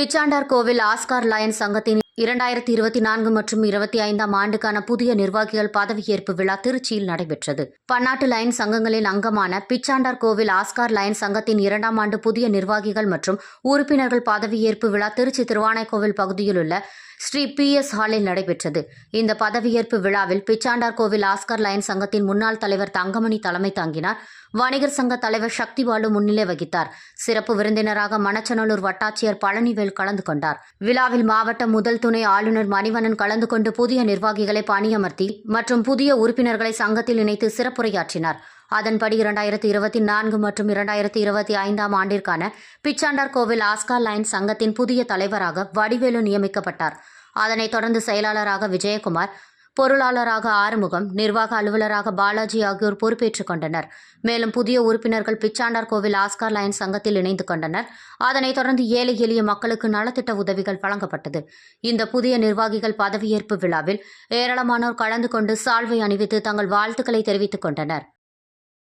பிச்சாண்டார் கோவில் Oscar line சங்கத்தின் இரண்டாயிரத்தி இருபத்தி நான்கு மற்றும் இருபத்தி ஐந்தாம் ஆண்டுக்கான புதிய நிர்வாகிகள் பதவியேற்பு விழா திருச்சியில் நடைபெற்றது. பன்னாட்டு லயன் சங்கங்களின் அங்கமான பிச்சாண்டார் கோவில் ஆஸ்கார் லயன் சங்கத்தின் இரண்டாம் ஆண்டு புதிய நிர்வாகிகள் மற்றும் உறுப்பினர்கள் பதவியேற்பு விழா திருச்சி திருவானைக்கோவில் பகுதியில் உள்ள ஸ்ரீ பி எஸ் ஹாலில் நடைபெற்றது. இந்த பதவியேற்பு விழாவில் பிச்சாண்டார் கோவில் ஆஸ்கர் லயன் சங்கத்தின் முன்னாள் தலைவர் தங்கமணி தலைமை தாங்கினார். வணிகர் சங்க தலைவர் சக்தி பாலு முன்னிலை வகித்தார். சிறப்பு விருந்தினராக மணச்சநல்லூர் வட்டாட்சியர் பழனிவேல் கலந்து கொண்டார். விழாவில் மாவட்ட முதல் துணை ஆளுநர் மணிவண்ணன் கலந்து கொண்டு புதிய நிர்வாகிகளை பணியமர்த்தி மற்றும் புதிய உறுப்பினர்களை சங்கத்தில் இணைத்து சிறப்புரையாற்றினார். அதன்படி இரண்டாயிரத்தி இருபத்தி நான்கு மற்றும் இரண்டாயிரத்தி இருபத்தி ஐந்தாம் ஆண்டிற்கான பிச்சாண்டார் கோவில் ஆஸ்கா லைன் சங்கத்தின் புதிய தலைவராக வடிவேலு நியமிக்கப்பட்டார். அதனைத் தொடர்ந்து செயலாளராக விஜயகுமார் பொருளாளராக ஆறுமுகம் நிர்வாக அலுவலராக பாலாஜி ஆகியோர் பொறுப்பேற்றுக் கொண்டனர். மேலும் புதிய உறுப்பினர்கள் பிச்சாண்டார் கோவில் ஆஸ்கார் லயன் சங்கத்தில் இணைந்து கொண்டனர். அதனைத் தொடர்ந்து ஏழை எளிய மக்களுக்கு நலத்திட்ட உதவிகள் வழங்கப்பட்டது. இந்த புதிய நிர்வாகிகள் பதவியேற்பு விழாவில் ஏராளமானோர் கலந்து கொண்டு சால்வை அணிவித்து தங்கள் வாழ்த்துக்களை தெரிவித்துக் கொண்டனர்.